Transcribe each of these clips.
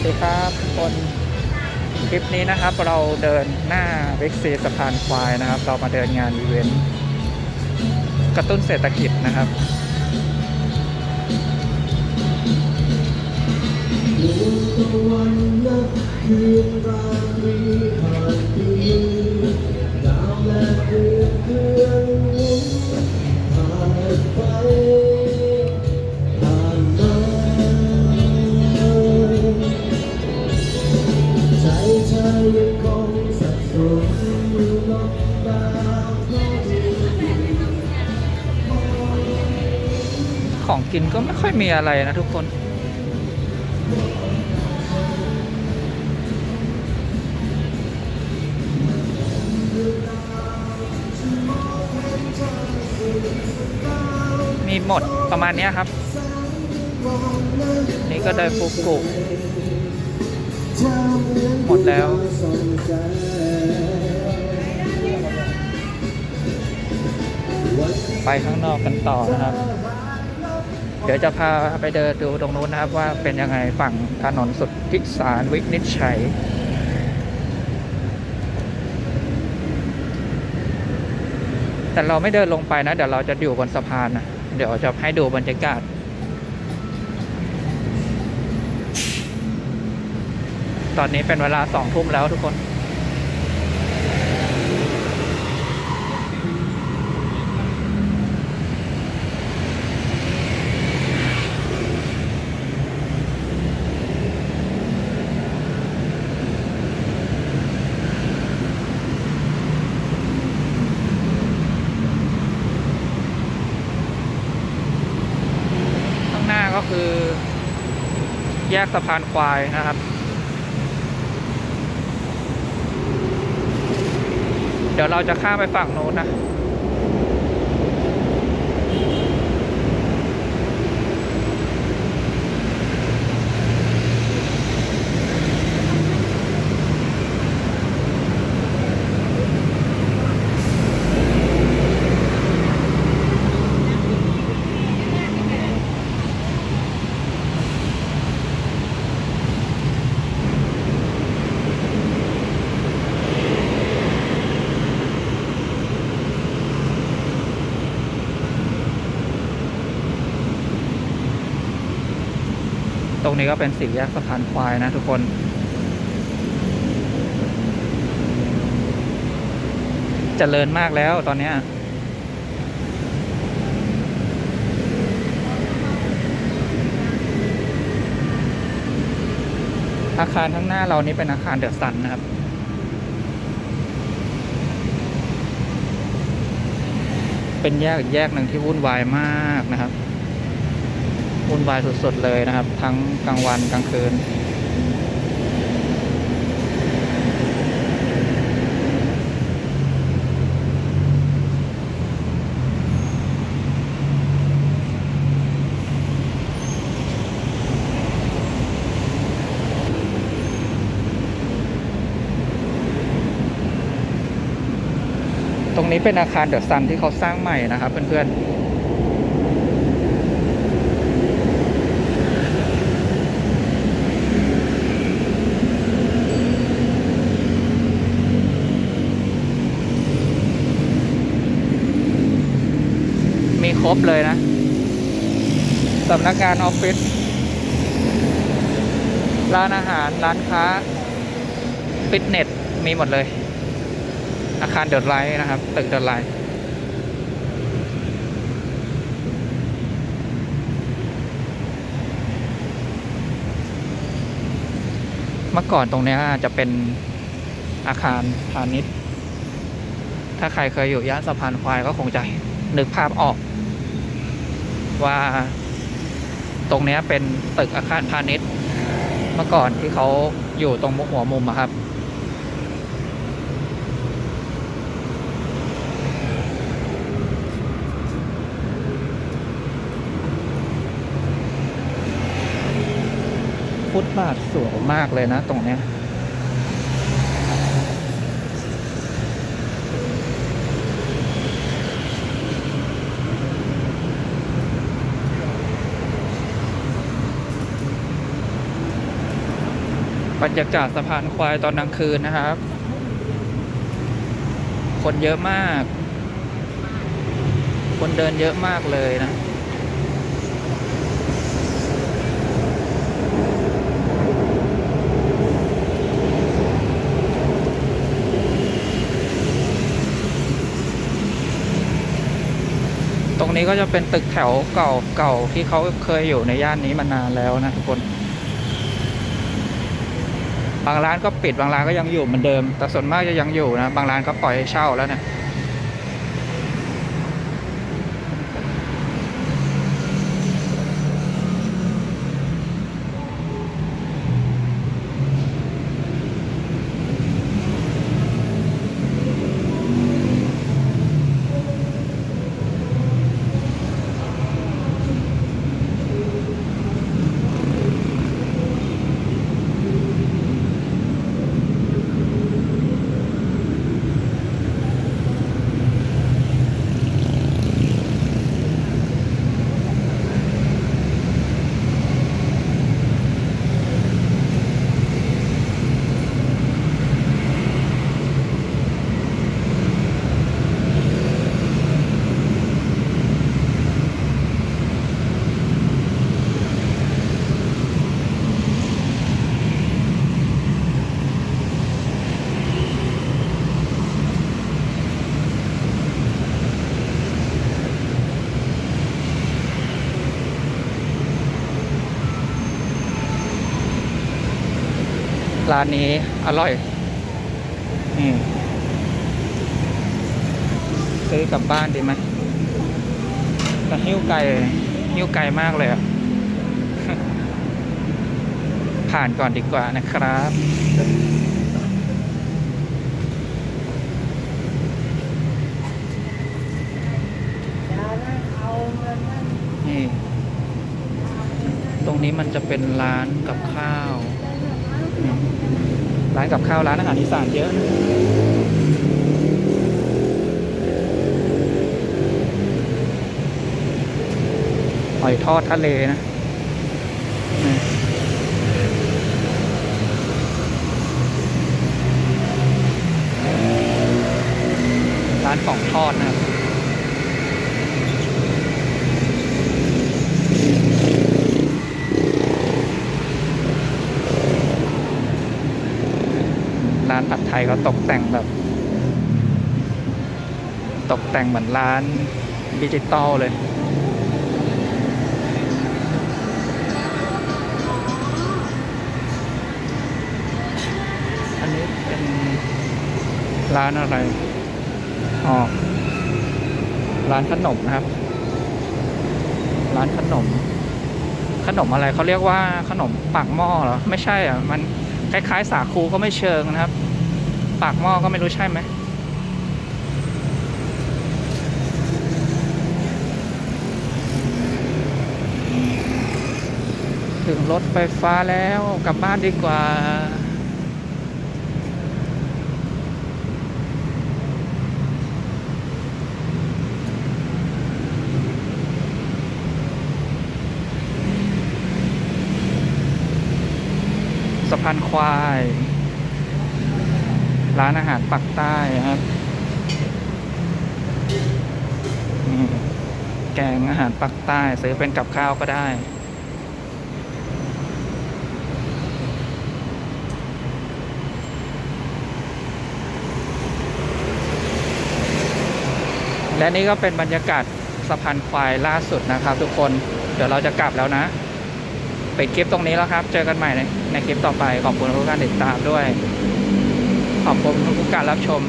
วัสดีครับทุกคนคลิปนี้นะครับ เราเดินหน้าเว็กซีสะพานควายนะครับ เรามาเดินงานอีเวนต์กระตุ้นเศรษฐกิจนะครับดาวและเดือนหมุนผ่านไป กินก็ไม่ค่อยมีอะไรนะทุกคน มีหมดประมาณนี้ครับ นี่ก็ได้ฟุกุหมดแล้วไปข้างนอกกันต่อนะครับ ดี๋ยวจะพาไปเดินดูตรงนู้นนะครับว่าเป็นยังไงฝั่งถนนสุดพิสารวินิจฉัยแต่เราไม่เดินลงไปนะ เดี๋ยวเราจะอยู่บนสะพานนะเดี๋ยวจะให้ดูบรรยากาศตอนนี้เป็นเวลาสองทุ่มแล้วทุกคน ข้างหน้าก็คือ แย กสะพานควายนะครับ เดี๋ยวเราจะข้ามไปฝั่งโน้นนะ ตรงนี้ก็เป็นสี่แยกสะพานควายนะทุกคน เจริญมากแล้วตอนนี้อาคารข้างหน้าเรานี่เป็นอาคารเดอะซันนะครับ เป็นแยกอีกแยกหนึ่งที่วุ่นวายมากนะครับ วุ่นวายสุดๆเลยนะครับ ทั้งกลางวันกลางคืน ตรงนี้เป็นอาคารเดอะซันที่เขาสร้างใหม่นะครับเพื่อนๆ ครบเลยนะสำนักงานออฟฟิศร้านอาหาร ร้านค้า ฟิตเนส มีหมดเลย อาคารเดอะไลท์นะครับ ตึกเดอะไลท์เมื่อก่อนตรงนี้จะเป็นอาคารพาณิชย์ ถ้าใครเคยอยู่ย่านสะพานควายก็คงจะนึกภาพออก ว่าตรงนี้เป็นตึกอาคารพาณิชย์ เมื่อก่อนที่เขาอยู่ตรงมุกหัวมุมครับ ฟุตบาทสวยมากเลยนะตรงนี้ บรรยากาศสะพานควายตอนกลางคืนนะครับ คนเยอะมาก คนเดินเยอะมากเลยนะตรงนี้ก็จะเป็นตึกแถวเก่าเก่าที่เขาเคยอยู่ในย่านนี้มานานแล้วนะทุกคน บางร้านก็ปิดบางร้านก็ยังอยู่เหมือนเดิม แต่ส่วนมากจะยังอยู่นะ บางร้านก็ปล่อยให้เช่าแล้วเนะ ร้านนี้อร่อยนี่ซื้อกลับบ้านดีไหมแต่หิ้วไก่หิ้วไก่มากเลยอะผ่านก่อนดีกว่านะครับนี่ตรงนี้มันจะเป็นร้านกับข้าวนี่ ร้านกับข้าวร้านอาหารอีสานเยอะหอยทอดทะเลนะร้านของทอดนะครับ ผัดไทยเขาตกแต่งแบบ ตกแต่งเหมือนร้านดิจิตอลเลย อันนี้เป็นร้านอะไร อ๋อ ร้านขนมนะครับ ร้านขนม ขนมอะไรเขาเรียกว่าขนมปากหม้อเหรอ ไม่ใช่อะ มันคล้ายๆ สาคูก็ไม่เชิงนะครับ ปากหม้อก็ไม่รู้ใช่ไหมถึงรถไฟฟ้าแล้วกลับบ้านดีกว่าสะพานควาย ร้านอาหารปักใต้ครับนี่แกงอาหารปักใต้ซื้อเป็นกับข้าวก็ได้ และนี่ก็เป็นบรรยากาศสะพานควายล่าสุดนะครับ ทุกคนเดี๋ยวเราจะกลับแล้วนะปิดคลิปตรงนี้แล้วครับ เจอกันใหม่ในในคลิปต่อไป ขอบคุณทุกการติดตามด้วย อบคุณทุกการรับชม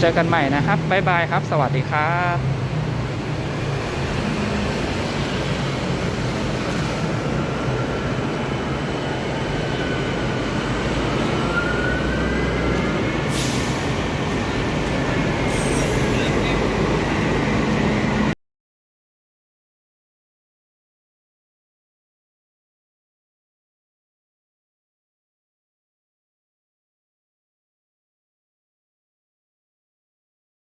เจอกันใหม่นะครับ บ๊ายบายครับ สวัสดีครับ